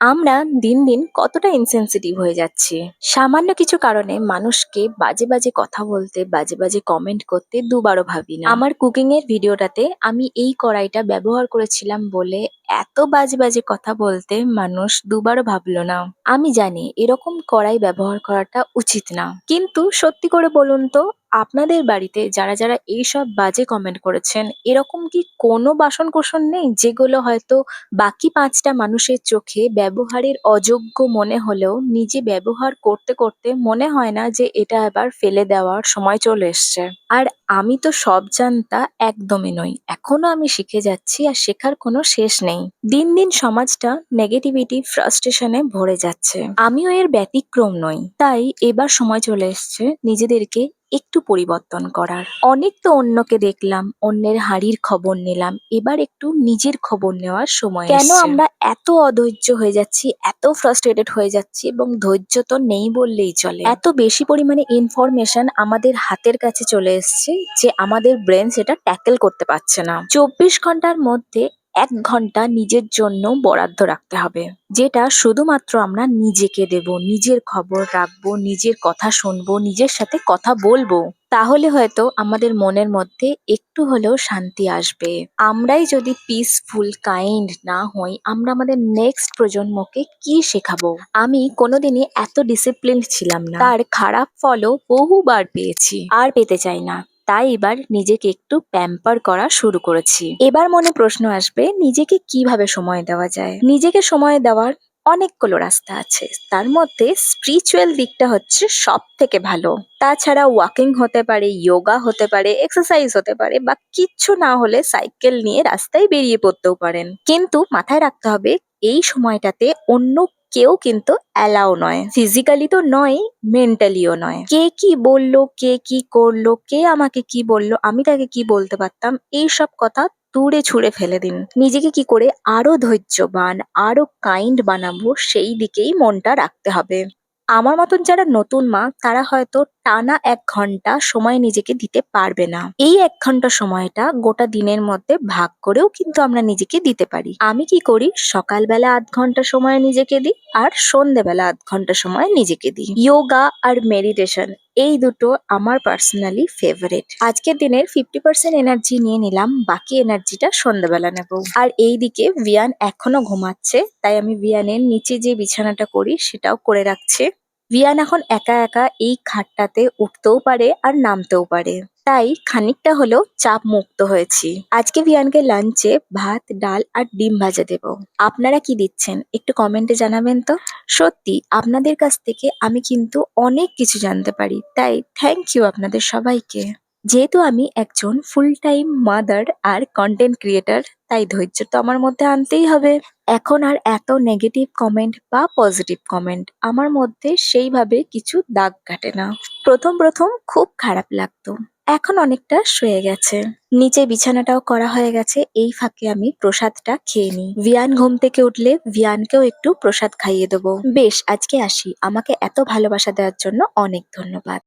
আমরা দিন দিন কতটা ইনসেনসিটিভ হয়ে যাচ্ছি। সামান্য কিছু কারণে মানুষকে বাজে বাজে কথা বলতে, বাজে বাজে কমেন্ট করতে দুবারও ভাবি না। আমার কুকিং এর ভিডিওটাতে আমি এই কড়াইটা ব্যবহার করেছিলাম বলে এত বাজে বাজে কথা বলতে মানুষ দুবারও ভাবলো না। আমি জানি এরকম কড়াই ব্যবহার করাটা উচিত না। কিন্তু সত্যি করে বলুন তো আপনাদের বাড়িতে যারা যারা এইসব বাজে কমেন্ট করেছেন, এরকম কি কোনো বাসন কোসন নেই? যেগুলো হয়তো বাকি পাঁচটা মানুষের চোখে ব্যবহারের অযোগ্য মনে হলেও নিজে ব্যবহার করতে করতে মনে হয় না যে এটা এবার ফেলে দেওয়ার সময় চলে এসছে। আর আমি তো সব জানতা একদমই নই। এখনও আমি শিখে যাচ্ছি আর শেখার কোনো শেষ নেই। দিন দিন সমাজটা নেগেটিভিটি ফ্রাস্ট্রেশনে ভরে যাচ্ছে। আমিও এর ব্যতিক্রম নই। তাই এবার সময় চলে এসছে নিজেদেরকে একটু পরিবর্তন করার। অনেক তো অন্যকে দেখলাম অন্যের হাড়ির খবর নিলাম এবার একটু নিজের খবর নেওয়ার সময় কেন আমরা এত অধৈর্য হয়ে যাচ্ছি এত ফ্রাস্ট্রেটেড হয়ে যাচ্ছি এবং ধৈর্য তো নেই বললেই চলে। এত বেশি পরিমাণে ইনফরমেশন আমাদের হাতের কাছে চলে এসছে যে আমাদের ব্রেন সেটা ট্যাকেল করতে পারছে না। চব্বিশ ঘণ্টার মধ্যে এক ঘণ্টা নিজের জন্য বরাদ্দ রাখতে হবে, যেটা শুধুমাত্র আমরা নিজেকে দেব, নিজের খবর রাখব, নিজের কথা শুনব, নিজের সাথে কথা বলব। তাহলে হয়তো আমাদের মনের মধ্যে একটু হলেও শান্তি আসবে। আমরাই যদি পিসফুল কাইন্ড না হই, আমরা আমাদের নেক্সট প্রজন্মকে কি শেখাবো? আমি কোনোদিনই এত ডিসিপ্লিন ছিলাম না। তার খারাপ ফলও বহুবার পেয়েছি, আর পেতে চাই না। তাই এবার নিজেকে একটু প্যাম্পার করা শুরু করেছি। এবার মনে প্রশ্ন আসবে, নিজেকে কীভাবে সময় দেওয়া যায়? নিজেকে সময় দেওয়ার অনেকগুলো রাস্তা আছে। তার মধ্যে স্পিরিচুয়াল দিকটা হচ্ছে সব থেকে ভালো। তাছাড়া ওয়াকিং হতে পারে যোগা হতে পারে এক্সারসাইজ হতে পারে বা কিচ্ছু না হলে সাইকেল নিয়ে রাস্তায় বেরিয়ে পড়তেও পারেন। কিন্তু মাথায় রাখতে হবে, এই সময়টাতে অন্য কেউ কিন্তু অ্যালাও নয়। ফিজিক্যালি তো নয় মেন্টালিও নয়। কে কি বলল, কে কি করল, কে আমাকে কি বলল, আমি তাকে কি বলতে পারতাম, এই সব কথা দূরে ছুঁড়ে ফেলে দিন। নিজেকে কি করে আরও ধৈর্যবান, আরও কাইন্ড বানাবো, সেই দিকেই মনটা রাখতে হবে। আমার মতন যারা নতুন মা, তারা হয়তো টানা এক ঘণ্টা সময় নিজেকে দিতে পারবে না। এই এক ঘণ্টা সময়টা গোটা দিনের মধ্যে ভাগ করেও কিন্তু আমরা নিজেকে দিতে পারি। আমি কি করি? সকালবেলা আধ ঘণ্টা সময় নিজেকে দিই আর সন্ধেবেলা আধ ঘণ্টা সময় নিজেকে দিই। যোগা আর মেডিটেশন এই দুটো আমার পার্সোনালি ফেভারিট আজকের দিনের ফিফটি পার্সেন্ট এনার্জি নিয়ে নিলাম, বাকি এনার্জিটা সন্ধ্যাবেলা নেব। আর এইদিকে ভিয়ান এখনও ঘুমাচ্ছে, তাই আমি ভিয়ানের নিচে যে বিছানাটা করি, সেটাও করে রাখছি। ভিয়ান এখন একা একা এই খাটটাতে উঠতেও পারে আর নামতেও পারে। তাই খানিকটা হলেও চাপ মুক্ত হয়েছি। আজকে ভিয়ানকে লাঞ্চে ভাত, ডাল আর ডিম ভাজা দেব। আপনারা কি দিচ্ছেন? একটু কমেন্টে জানাবেন তো? সত্যি, আপনাদের কাছ থেকে আমি কিন্তু অনেক কিছু জানতে পারি। তাই থ্যাংক ইউ আপনাদের সবাইকে। যেহেতু আমি একজন ফুল টাইম মাদার আর কন্টেন্ট ক্রিয়েটার তাই ধৈর্য তো আমার মধ্যে আনতেই হবে। এখন আর এত নেগেটিভ কমেন্ট বা পজিটিভ কমেন্ট আমার মধ্যে সেইভাবে কিছু দাগ কাটে না। প্রথম প্রথম খুব খারাপ লাগতো। এখন অনেকটা সয়ে গেছে। নিচে বিছানাটাও করা হয়ে গেছে, এই ফাঁকে আমি প্রসাদটা খেয়ে নিই। ভিয়ান ঘুম থেকে উঠলে ভিয়ানকেও একটু প্রসাদ খাইয়ে দেবো। বেশ, আজকে আসি। আমাকে এত ভালোবাসা দেওয়ার জন্য অনেক ধন্যবাদ।